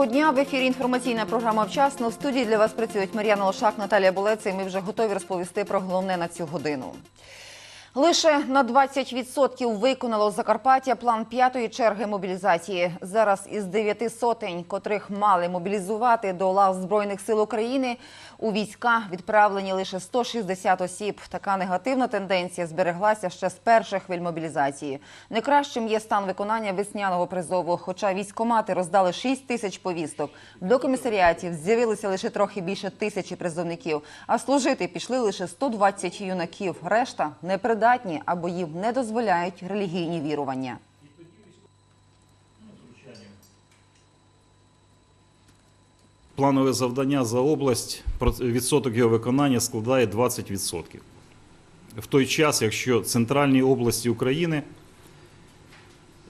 Доброго дня. В ефірі інформаційна програма «Вчасно». В студії для вас працюють Мар'яна Лошак, Наталія Болеца. І ми вже готові розповісти про головне на цю годину. Лише на 20% виконало Закарпаття план п'ятої черги мобілізації. Зараз із дев'яти сотень, котрих мали мобілізувати до лав Збройних сил України, у війська відправлені лише 160 осіб. Така негативна тенденція збереглася ще з перших хвиль мобілізації. Не кращим є стан виконання весняного призову. Хоча військомати роздали 6 тисяч повісток. До комісаріатів з'явилося лише трохи більше тисячі призовників. А служити пішли лише 120 юнаків. Решта непридатні або їм не дозволяють релігійні вірування. Планове завдання за область, відсоток його виконання складає 20%. В той час, якщо центральні області України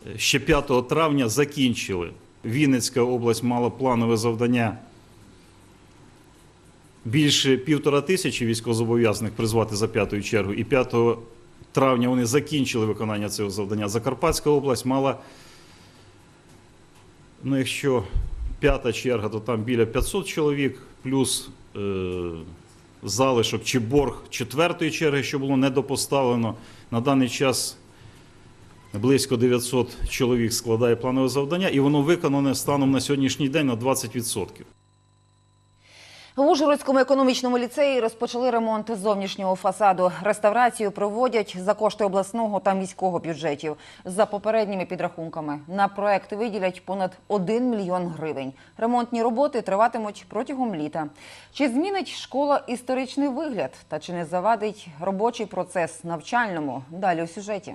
е, ще 5 травня закінчили, Вінницька область мала планове завдання більше півтора тисячі військовозобов'язаних призвати за п'ятою чергу, і 5 травня вони закінчили виконання цього завдання. Закарпатська область мала Ну, якщо п'ята черга, то там біля 500 чоловік, плюс е, залишок чи борг четвертої черги, що було недопоставлено. На даний час близько 900 чоловік складає планове завдання, і воно виконане станом на сьогоднішній день на 20%. В Ужгородському економічному ліцеї розпочали ремонт зовнішнього фасаду. Реставрацію проводять за кошти обласного та міського бюджетів. За попередніми підрахунками на проект виділять понад 1 мільйон гривень. Ремонтні роботи триватимуть протягом літа. Чи змінить школа історичний вигляд та чи не завадить робочий процес навчальному? Далі у сюжеті.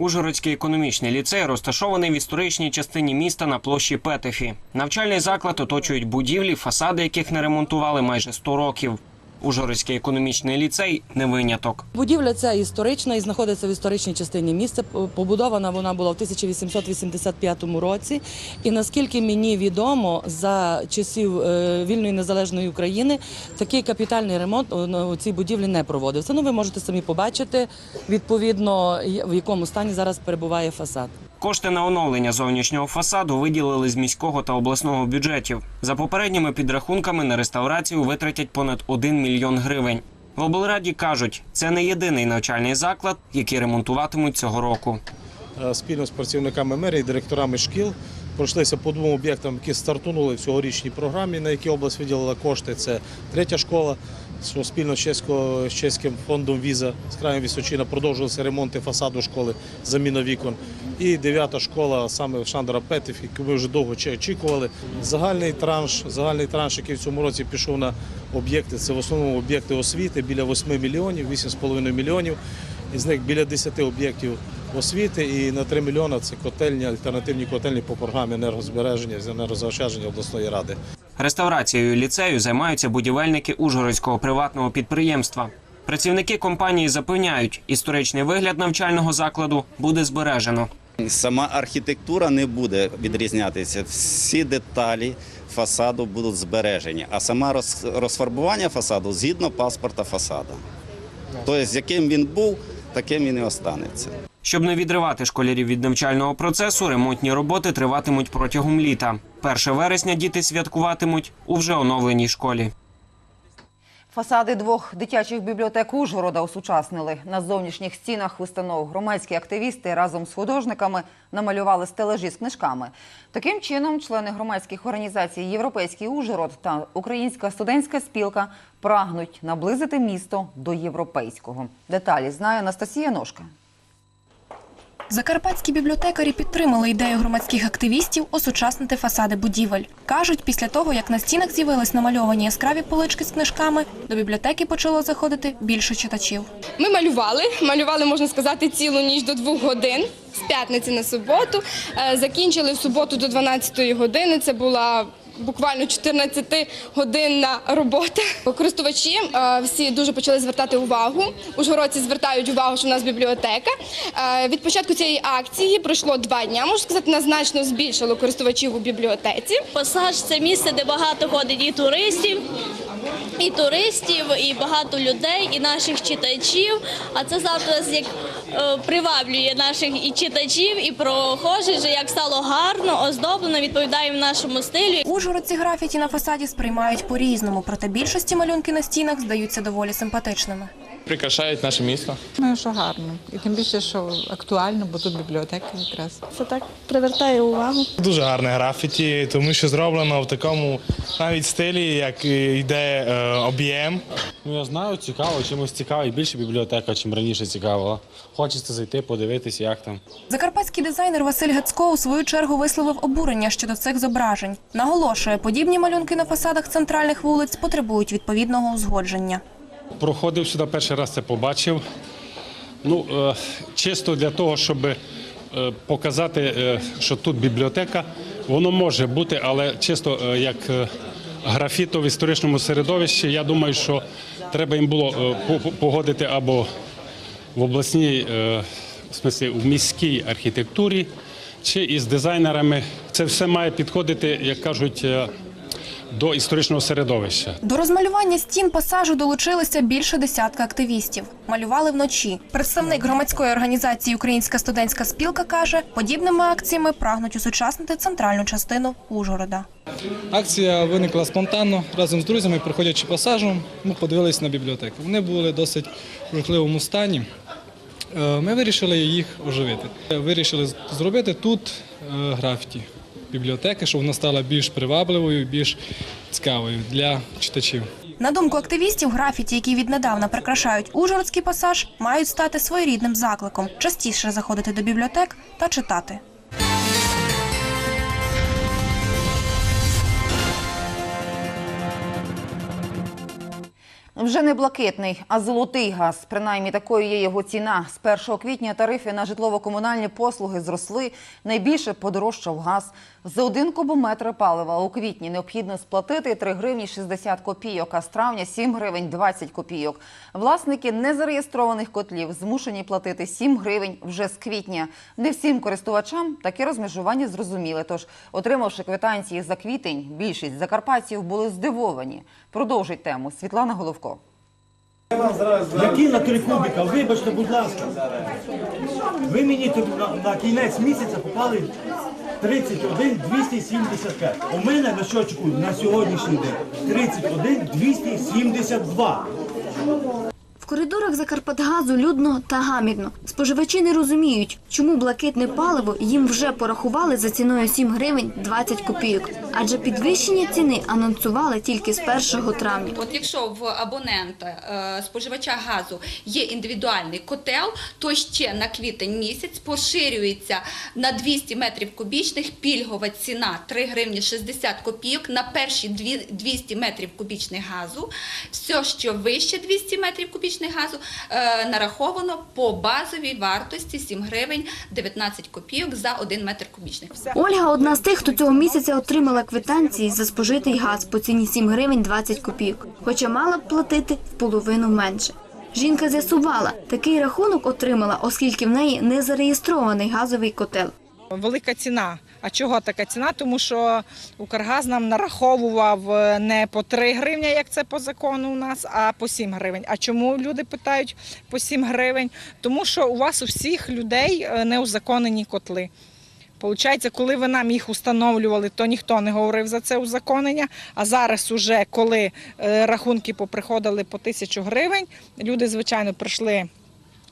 Ужгородський економічний ліцей розташований в історичній частині міста на площі Петефі. Навчальний заклад оточують будівлі, фасади яких не ремонтували майже 100 років. Ужгородський економічний ліцей не виняток. Будівля ця історична і знаходиться в історичній частині міста. Побудована вона була в 1885 році. І наскільки мені відомо, за часів е, вільної незалежної України такий капітальний ремонт у цій будівлі не проводився. Ну, ви можете самі побачити відповідно, в якому стані зараз перебуває фасад. Кошти на оновлення зовнішнього фасаду виділили з міського та обласного бюджетів. За попередніми підрахунками на реставрацію витратять понад 1 мільйон гривень. В облраді кажуть, це не єдиний навчальний заклад, який ремонтуватимуть цього року. Е, спільно з працівниками мерії, директорами шкіл. Пройшлися по двом об'єктам, які стартунули в цьогорічній програмі, на які область виділила кошти. Це третя школа, спільно з, чеським фондом Віза з краєм Вісочина продовжувалися ремонти фасаду школи, заміна вікон. І дев'ята школа саме Шандора Петів, яку ми вже довго очікували. Загальний транш, загальний транш, який в цьому році пішов на об'єкти, це в основному об'єкти освіти біля 8 мільйонів, 8,5 мільйонів. Із них біля 10 об'єктів освіти і на 3 мільйони це котельні, альтернативні котельні по програмі енергозбереження з енергозаощадження обласної ради. Реставрацією ліцею займаються будівельники Ужгородського приватного підприємства. Працівники компанії запевняють, історичний вигляд навчального закладу буде збережено. Сама архітектура не буде відрізнятися. Всі деталі фасаду будуть збережені, а саме роз- розфарбування фасаду згідно паспорта фасаду. Тобто, з яким він був, таким він і останеться. Щоб не відривати школярів від навчального процесу, ремонтні роботи триватимуть протягом літа. 1 вересня діти святкуватимуть у вже оновленій школі. Фасади двох дитячих бібліотек Ужгорода осучаснили. На зовнішніх стінах установ громадські активісти разом з художниками намалювали стележі з книжками. Таким чином, члени громадських організацій Європейський Ужгород та Українська студентська спілка прагнуть наблизити місто до європейського. Деталі знає Анастасія Ножка. Закарпатські бібліотекарі підтримали ідею громадських активістів осучаснити фасади будівель. Кажуть, після того, як на стінах з'явились намальовані яскраві полички з книжками, до бібліотеки почало заходити більше читачів. Ми малювали, малювали, можна сказати, цілу ніч до двох годин з п'ятниці на суботу. Е, Закінчили в суботу до 12 години. Це була буквально 14-годинна робота. Користувачі е, всі дуже почали звертати увагу. Ужгородці звертають увагу, що в нас бібліотека. Е, Від початку цієї акції пройшло два дня. Можу сказати, нас значно збільшило користувачів у бібліотеці. Пасаж це місце, де багато ходить і туристів, і туристів, і багато людей, і наших читачів. А це завтра як е, приваблює наших і читачів, і прохожих, як стало гарно, оздоблено, відповідає нашому стилю. Ужгородці графіті на фасаді сприймають по-різному, проте більшості малюнки на стінах здаються доволі симпатичними. Прикрашають наше місто. Думаю, що гарно. І тим більше, що актуально, бо тут бібліотека якраз. Це так привертає увагу. Дуже гарне графіті, тому що зроблено в такому навіть стилі, як йде е, об'єм. Ну я знаю, цікаво, чимось цікаво і більше бібліотека, чим раніше цікавила. Хочеться зайти, подивитись, як там. Закарпатський дизайнер Василь Гацько у свою чергу висловив обурення щодо цих зображень. Наголошує, подібні малюнки на фасадах центральних вулиць потребують відповідного узгодження. Проходив сюди перший раз це побачив. Ну, е, чисто для того, щоб е, показати, е, що тут бібліотека, воно може бути, але чисто як графіто в історичному середовищі, я думаю, що треба їм було по- по- погодити або в обласній, в смислі, в міській архітектурі, чи із дизайнерами. Це все має підходити, як кажуть, до історичного середовища. До розмалювання стін пасажу долучилися більше десятка активістів. Малювали вночі. Представник громадської організації Українська студентська спілка каже, подібними акціями прагнуть усучаснити центральну частину Ужгорода. Акція виникла спонтанно разом з друзями, проходячи пасажем, ми подивилися на бібліотеку. Вони були досить в жахливому стані. Е, Ми вирішили їх оживити. Вирішили зробити тут е, графіті бібліотеки, щоб вона стала більш привабливою, більш цікавою для читачів. На думку активістів, графіті, які віднедавна прикрашають Ужгородський пасаж, мають стати своєрідним закликом частіше заходити до бібліотек та читати. Вже не блакитний, а золотий газ. Принаймні такою є його ціна. З 1 квітня тарифи на житлово-комунальні послуги зросли. Найбільше подорожчав газ. За один кубометр палива у квітні необхідно сплатити 3 гривні 60 копійок, а з травня 7 гривень 20 копійок. Власники незареєстрованих котлів змушені платити 7 гривень вже з квітня. Не всім користувачам таке розмежування зрозуміли. Тож, отримавши квитанції за квітень, більшість закарпатців були здивовані. Продовжить тему Світлана Головко. Які на три кубіка? Вибачте, будь ласка. Ви мені на, на кінець місяця попали 31 275. У мене на щочку на сьогоднішній день 31 272. В коридорах Закарпатгазу людно та гамірно. Споживачі не розуміють, чому блакитне паливо їм вже порахували за ціною 7 гривень 20 копійок. Адже підвищення ціни анонсували тільки з 1 травня. От якщо в абонента е, споживача газу є індивідуальний котел, то ще на квітень місяць поширюється на 200 метрів кубічних пільгова ціна 3 гривні 60 копійок на перші 200 метрів кубічних газу. Все, що вище 200 метрів кубічних газу, е, нараховано по базовій вартості 7 гривень 19 копійок за 1 метр кубічний. Ольга одна з тих, хто цього місяця отримала квитанції за спожитий газ по ціні 7 гривень 20 копійок, хоча мала б платити в половину менше. Жінка з'ясувала, такий рахунок отримала, оскільки в неї не зареєстрований газовий котел. Велика ціна. А чого така ціна? Тому що Укргаз нам нараховував е, не по 3 гривні, як це по закону у нас, а по 7 гривень. А чому люди питають по 7 гривень? Тому що у вас у всіх людей е, неузаконені котли. Получається, коли ви нам їх установлювали, то ніхто не говорив за це узаконення. А зараз, уже коли е, рахунки поприходили по тисячу гривень, люди, звичайно, прийшли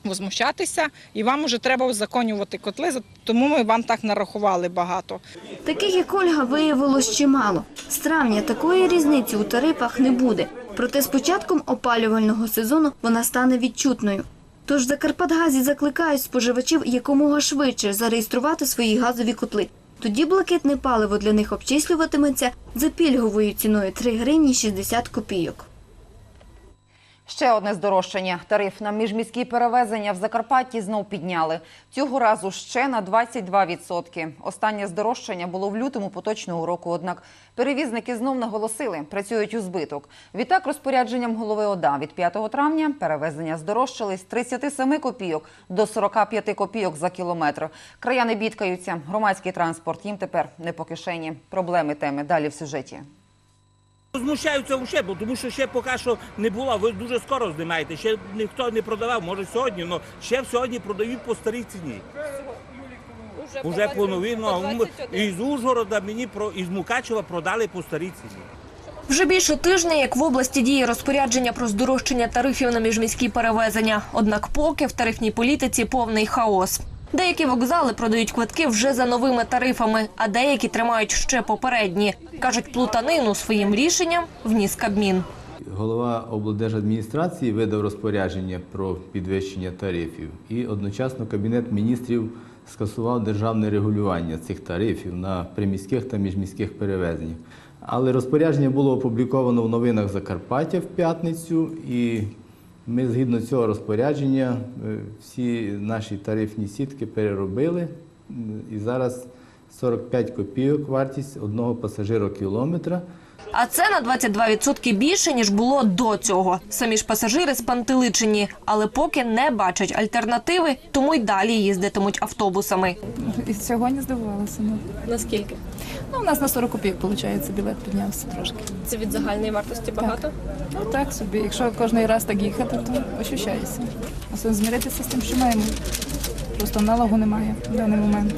возмущатися, і вам уже треба узаконювати котли, тому ми вам так нарахували багато. Таких як Ольга виявилось чимало. З травня такої різниці у тарифах не буде. Проте з початком опалювального сезону вона стане відчутною. Тож Закарпатгазі закликають споживачів якомога швидше зареєструвати свої газові котли. Тоді блакитне паливо для них обчислюватиметься за пільговою ціною 3 гривні 60 копійок. Ще одне здорожчання. Тариф на міжміські перевезення в Закарпатті знов підняли. Цього разу ще на 22%. Останнє здорожчання було в лютому поточного року. Однак перевізники знов наголосили, працюють у збиток. Відтак, розпорядженням голови ОДА від 5 травня перевезення здорожчали з 37 копійок до 45 копійок за кілометр. Краяни бідкаються. Громадський транспорт їм тепер не по кишені. Проблеми теми далі в сюжеті. Змущаються вже, бо тому що ще поки що не було. Ви дуже скоро знімаєте. Ще ніхто не продавав, може сьогодні, але ще сьогодні продають по старій ціні. Уже по новій, ну, із Ужгорода мені про із Мукачева продали по старій ціні. Вже більше тижня, як в області діє розпорядження про здорожчання тарифів на міжміські перевезення. Однак поки в тарифній політиці повний хаос. Деякі вокзали продають квитки вже за новими тарифами, а деякі тримають ще попередні. Кажуть, плутанину своїм рішенням вніс Кабмін. Голова облдержадміністрації видав розпорядження про підвищення тарифів, і одночасно Кабінет міністрів скасував державне регулювання цих тарифів на приміських та міжміських перевезеннях. Але розпорядження було опубліковано в новинах Закарпаття в п'ятницю, і ми згідно цього розпорядження е, всі наші тарифні сітки переробили. І зараз 45 копійок вартість одного пасажирокілометра. А це на 22% більше, ніж було до цього. Самі ж пасажири спантеличені, але поки не бачать альтернативи, тому й далі їздитимуть автобусами. І сьогодні здивувалася. Ну. Наскільки? ну, у нас на 40 копійок, виходить, білет піднявся трошки. Це від загальної вартості багато? Ну так собі, якщо кожен раз так їхати, то ощущається. А змиритися з тим, що маємо. Просто аналогу немає в даний момент.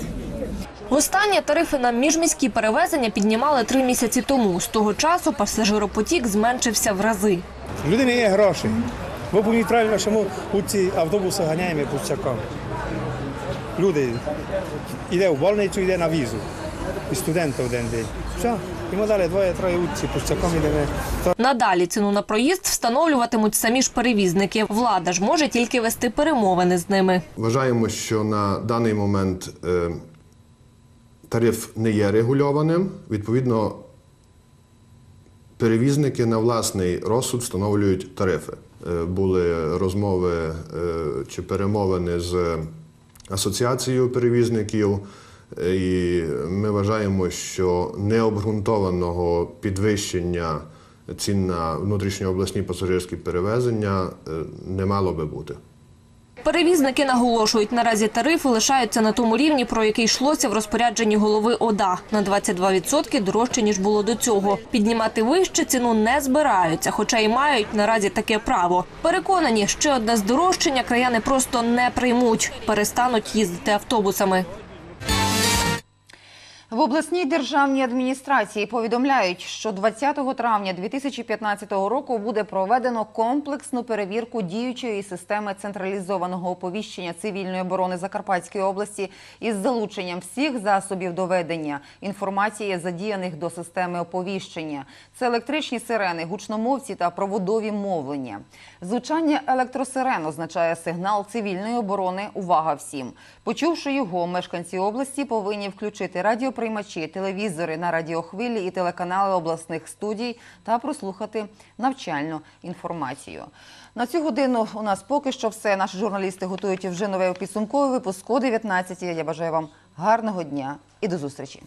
Востаннє тарифи на міжміські перевезення піднімали три місяці тому. З того часу пасажиропотік зменшився в рази. Люди не є гроші. Ви поміть правильно, що ми у ці автобуси ганяємо пустяком. Люди йде в больницю, йде на візу. І студенти один день. Все, і ми далі двоє-троє утці пустяком йдемо. Надалі ціну на проїзд встановлюватимуть самі ж перевізники. Влада ж може тільки вести перемовини з ними. Вважаємо, що на даний момент е, тариф не є регульованим. Відповідно, перевізники на власний розсуд встановлюють тарифи. Е, Були розмови е, чи перемовини з асоціацією перевізників, е, і ми вважаємо, що необґрунтованого підвищення цін на внутрішньообласні пасажирські перевезення не мало би бути. Перевізники наголошують, наразі тарифи лишаються на тому рівні, про який йшлося в розпорядженні голови ОДА на 22% дорожче ніж було до цього. Піднімати вище ціну не збираються, хоча й мають наразі таке право. Переконані, ще одне здорожчання краяни просто не приймуть, перестануть їздити автобусами. В обласній державній адміністрації повідомляють, що 20 травня 2015 року буде проведено комплексну перевірку діючої системи централізованого оповіщення цивільної оборони Закарпатської області із залученням всіх засобів доведення інформації, задіяних до системи оповіщення. Це електричні сирени, гучномовці та проводові мовлення. Звучання електросирен означає сигнал цивільної оборони. Увага всім! Почувши його, мешканці області повинні включити радіоприймачі, телевізори на радіохвилі і телеканали обласних студій та прослухати навчальну інформацію. На цю годину у нас поки що все. Наші журналісти готують вже нове підсумковий випуск о 19. Я бажаю вам гарного дня і до зустрічі.